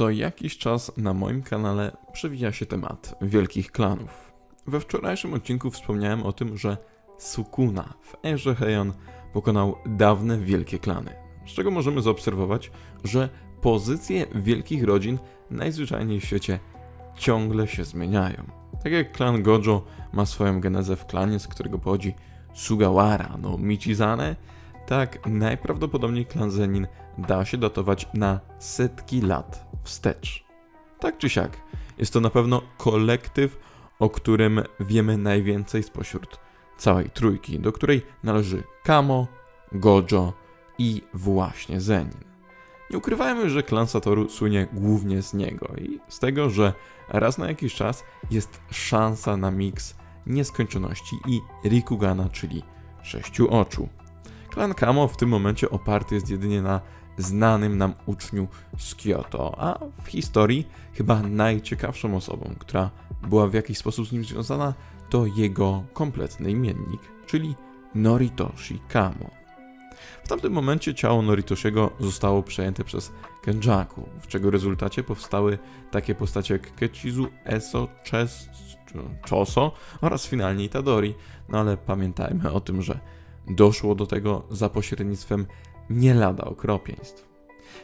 Co jakiś czas na moim kanale przewija się temat wielkich klanów. We wczorajszym odcinku wspomniałem o tym, że Sukuna w erze Heian pokonał dawne wielkie klany, z czego możemy zaobserwować, że pozycje wielkich rodzin najzwyczajniej w świecie ciągle się zmieniają. Tak jak klan Gojo ma swoją genezę w klanie, z którego pochodzi Sugawara no Michizane, tak najprawdopodobniej klan Zenin da się datować na setki lat wstecz. Tak czy siak, jest to na pewno kolektyw, o którym wiemy najwięcej spośród całej trójki, do której należy Kamo, Gojo i właśnie Zenin. Nie ukrywajmy, że klan Satoru słynie głównie z niego i z tego, że raz na jakiś czas jest szansa na miks nieskończoności i Rikugana, czyli sześciu oczu. Klan Kamo w tym momencie oparty jest jedynie na znanym nam uczniu z Kyoto, a w historii chyba najciekawszą osobą, która była w jakiś sposób z nim związana, to jego kompletny imiennik, czyli Noritoshi Kamo. W tamtym momencie ciało Noritoshiego zostało przejęte przez Kenjaku, w czego rezultacie powstały takie postacie jak Kechizu, Eso, Ches, Choso oraz finalnie Itadori. No ale pamiętajmy o tym, że doszło do tego za pośrednictwem nie lada okropieństw.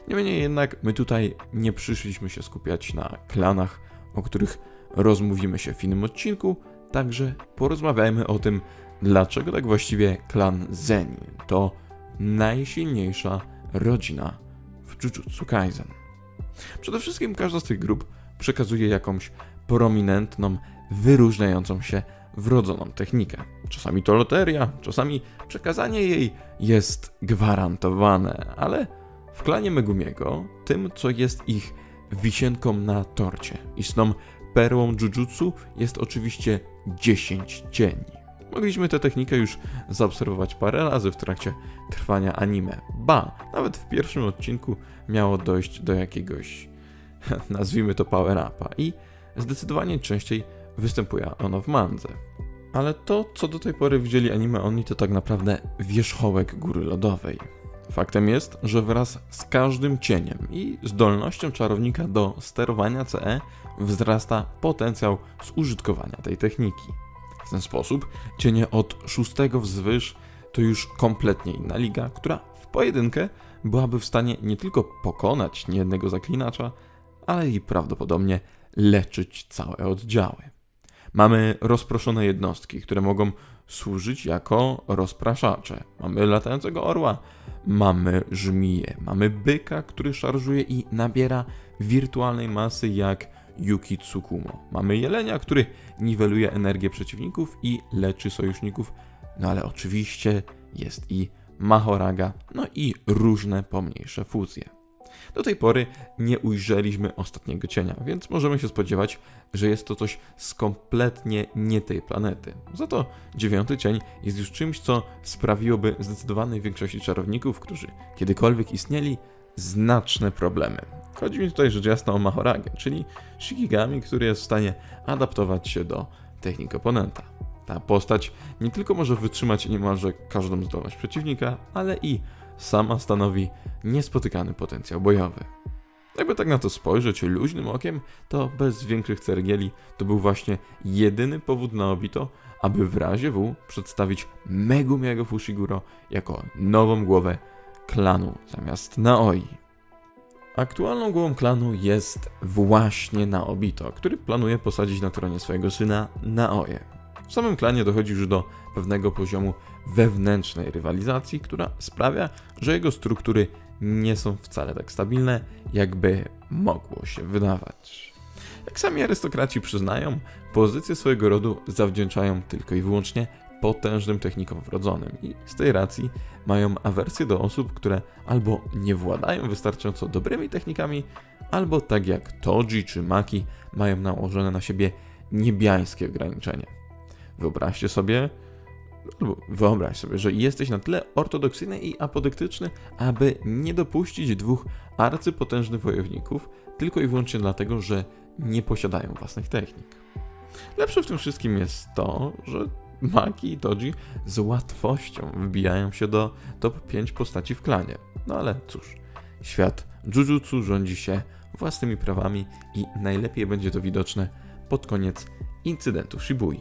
Niemniej jednak my tutaj nie przyszliśmy się skupiać na klanach, o których rozmówimy się w innym odcinku, także porozmawiajmy o tym, dlaczego tak właściwie klan Zenin to najsilniejsza rodzina w Jujutsu Kaisen. Przede wszystkim każda z tych grup przekazuje jakąś prominentną, wyróżniającą się wrodzoną technikę. Czasami to loteria, czasami przekazanie jej jest gwarantowane, ale w klanie Megumiego tym, co jest ich wisienką na torcie, istną perłą jujutsu jest oczywiście 10 cieni. Mogliśmy tę technikę już zaobserwować parę razy w trakcie trwania anime. Ba, nawet w pierwszym odcinku miało dojść do jakiegoś, nazwijmy to power-upa i zdecydowanie częściej występuje ono w mandze. Ale to, co do tej pory widzieli anime oni, to tak naprawdę wierzchołek góry lodowej. Faktem jest, że wraz z każdym cieniem i zdolnością czarownika do sterowania CE wzrasta potencjał zużytkowania tej techniki. W ten sposób cienie od szóstego wzwyż to już kompletnie inna liga, która w pojedynkę byłaby w stanie nie tylko pokonać niejednego zaklinacza, ale i prawdopodobnie leczyć całe oddziały. Mamy rozproszone jednostki, które mogą służyć jako rozpraszacze. Mamy latającego orła, mamy żmiję, mamy byka, który szarżuje i nabiera wirtualnej masy jak Yuki Tsukumo. Mamy jelenia, który niweluje energię przeciwników i leczy sojuszników. No ale oczywiście jest i Mahoraga, no i różne pomniejsze fuzje. Do tej pory nie ujrzeliśmy ostatniego cienia, więc możemy się spodziewać, że jest to coś z kompletnie nie tej planety. Za to dziewiąty cień jest już czymś, co sprawiłoby zdecydowanej większości czarowników, którzy kiedykolwiek istnieli, znaczne problemy. Chodzi mi tutaj rzecz jasna o Mahoragę, czyli Shikigami, który jest w stanie adaptować się do technik oponenta. Ta postać nie tylko może wytrzymać niemalże każdą zdolność przeciwnika, ale i sama stanowi niespotykany potencjał bojowy. Jakby tak na to spojrzeć luźnym okiem, to bez większych cergieli to był właśnie jedyny powód na Obito, aby w razie W przedstawić Megumiego Fushiguro jako nową głowę klanu zamiast Naoi. Aktualną głową klanu jest właśnie Naobito, który planuje posadzić na tronie swojego syna Naoje. W samym klanie dochodzi już do pewnego poziomu wewnętrznej rywalizacji, która sprawia, że jego struktury nie są wcale tak stabilne, jakby mogło się wydawać. Jak sami arystokraci przyznają, pozycję swojego rodu zawdzięczają tylko i wyłącznie potężnym technikom wrodzonym i z tej racji mają awersję do osób, które albo nie władają wystarczająco dobrymi technikami, albo tak jak Toji czy Maki mają nałożone na siebie niebiańskie ograniczenia. Wyobraźcie sobie, albo wyobraź sobie, że jesteś na tyle ortodoksyjny i apodyktyczny, aby nie dopuścić dwóch arcypotężnych wojowników tylko i wyłącznie dlatego, że nie posiadają własnych technik. Lepsze w tym wszystkim jest to, że Maki i Toji z łatwością wbijają się do top 5 postaci w klanie. No ale cóż, świat Jujutsu rządzi się własnymi prawami i najlepiej będzie to widoczne pod koniec incydentu w Shibui.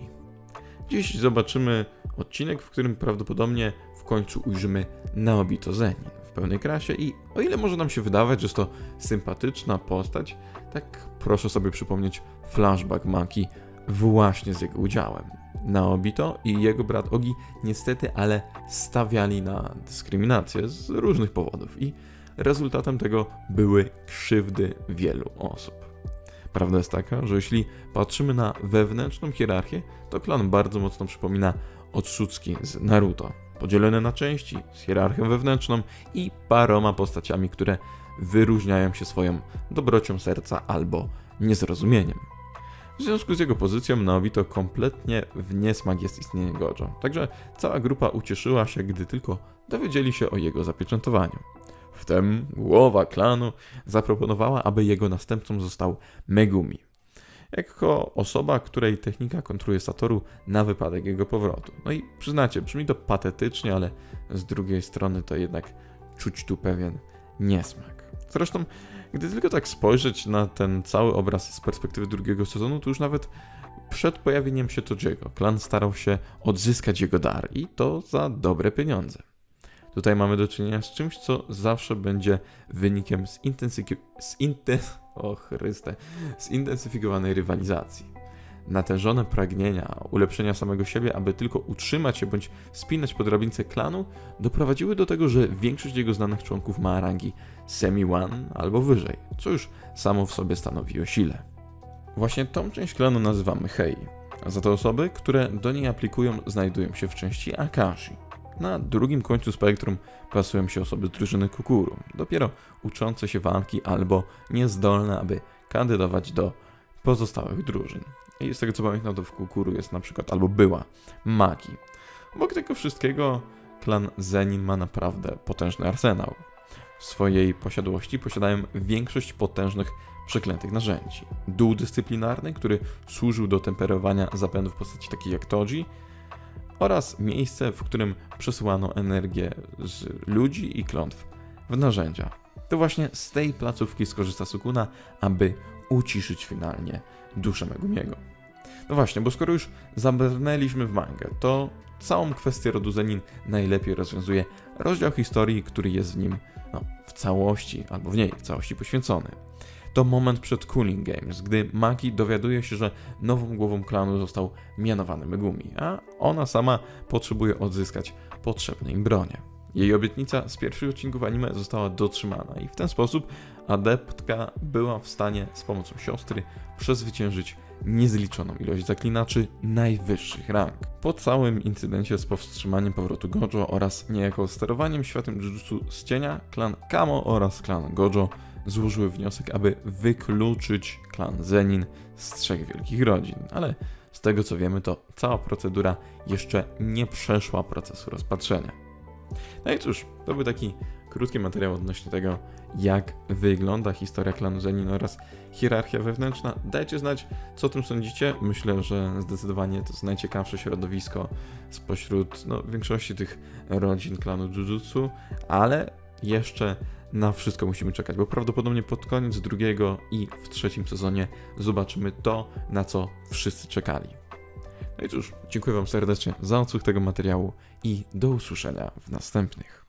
Dziś zobaczymy odcinek, w którym prawdopodobnie w końcu ujrzymy Naobito Zenin w pełnej krasie i o ile może nam się wydawać, że jest to sympatyczna postać, tak proszę sobie przypomnieć flashback Maki właśnie z jego udziałem. Naobito i jego brat Ogi niestety, ale stawiali na dyskryminację z różnych powodów i rezultatem tego były krzywdy wielu osób. Prawda jest taka, że jeśli patrzymy na wewnętrzną hierarchię, to klan bardzo mocno przypomina Otsutsuki z Naruto. Podzielony na części, z hierarchią wewnętrzną i paroma postaciami, które wyróżniają się swoją dobrocią serca albo niezrozumieniem. W związku z jego pozycją Naobito kompletnie w niesmak jest istnienie Gojo. Także cała grupa ucieszyła się, gdy tylko dowiedzieli się o jego zapieczętowaniu. Wtem głowa klanu zaproponowała, aby jego następcą został Megumi. Jako osoba, której technika kontruje Satoru na wypadek jego powrotu. No i przyznacie, brzmi to patetycznie, ale z drugiej strony to jednak czuć tu pewien niesmak. Zresztą, gdy tylko tak spojrzeć na ten cały obraz z perspektywy drugiego sezonu, to już nawet przed pojawieniem się Tojiego klan starał się odzyskać jego dar i to za dobre pieniądze. Tutaj mamy do czynienia z czymś, co zawsze będzie wynikiem zintensyfikowanej rywalizacji. Natężone pragnienia ulepszenia samego siebie, aby tylko utrzymać się bądź spinać po drabince klanu, doprowadziły do tego, że większość jego znanych członków ma rangi semi-one albo wyżej, co już samo w sobie stanowi o sile. Właśnie tą część klanu nazywamy Hei, a za te osoby, które do niej aplikują, znajdują się w części Akashi. Na drugim końcu spektrum plasują się osoby z drużyny Kukuru, dopiero uczące się walki albo niezdolne, aby kandydować do pozostałych drużyn. I z tego co pamiętam, to w Kukuru jest na przykład, albo była, Maki. Obok tego wszystkiego klan Zenin ma naprawdę potężny arsenał. W swojej posiadłości posiadają większość potężnych przeklętych narzędzi. Dół dyscyplinarny, który służył do temperowania zapędów w postaci takich jak Toji, oraz miejsce, w którym przesyłano energię z ludzi i klątw w narzędzia. To właśnie z tej placówki skorzysta Sukuna, aby uciszyć finalnie duszę Megumiego. No właśnie, bo skoro już zabrnęliśmy w mangę, to całą kwestię rodu Zenin najlepiej rozwiązuje rozdział historii, który jest w nim no, w całości, albo w niej w całości poświęcony. To moment przed Cooling Games, gdy Maki dowiaduje się, że nową głową klanu został mianowany Megumi, a ona sama potrzebuje odzyskać potrzebne im bronie. Jej obietnica z pierwszych odcinków anime została dotrzymana i w ten sposób adeptka była w stanie z pomocą siostry przezwyciężyć niezliczoną ilość zaklinaczy najwyższych rang. Po całym incydencie z powstrzymaniem powrotu Gojo oraz niejako sterowaniem światem Jujutsu z cienia, klan Kamo oraz klan Gojo złożyły wniosek, aby wykluczyć klan Zenin z trzech wielkich rodzin, ale z tego co wiemy, to cała procedura jeszcze nie przeszła procesu rozpatrzenia. No i cóż, to był taki krótki materiał odnośnie tego, jak wygląda historia klanu Zenin oraz hierarchia wewnętrzna. Dajcie znać, co o tym sądzicie. Myślę, że zdecydowanie to jest najciekawsze środowisko spośród no, większości tych rodzin klanu Jujutsu, ale jeszcze na wszystko musimy czekać, bo prawdopodobnie pod koniec drugiego i w trzecim sezonie zobaczymy to, na co wszyscy czekali. No i cóż, dziękuję Wam serdecznie za odsłuch tego materiału i do usłyszenia w następnych.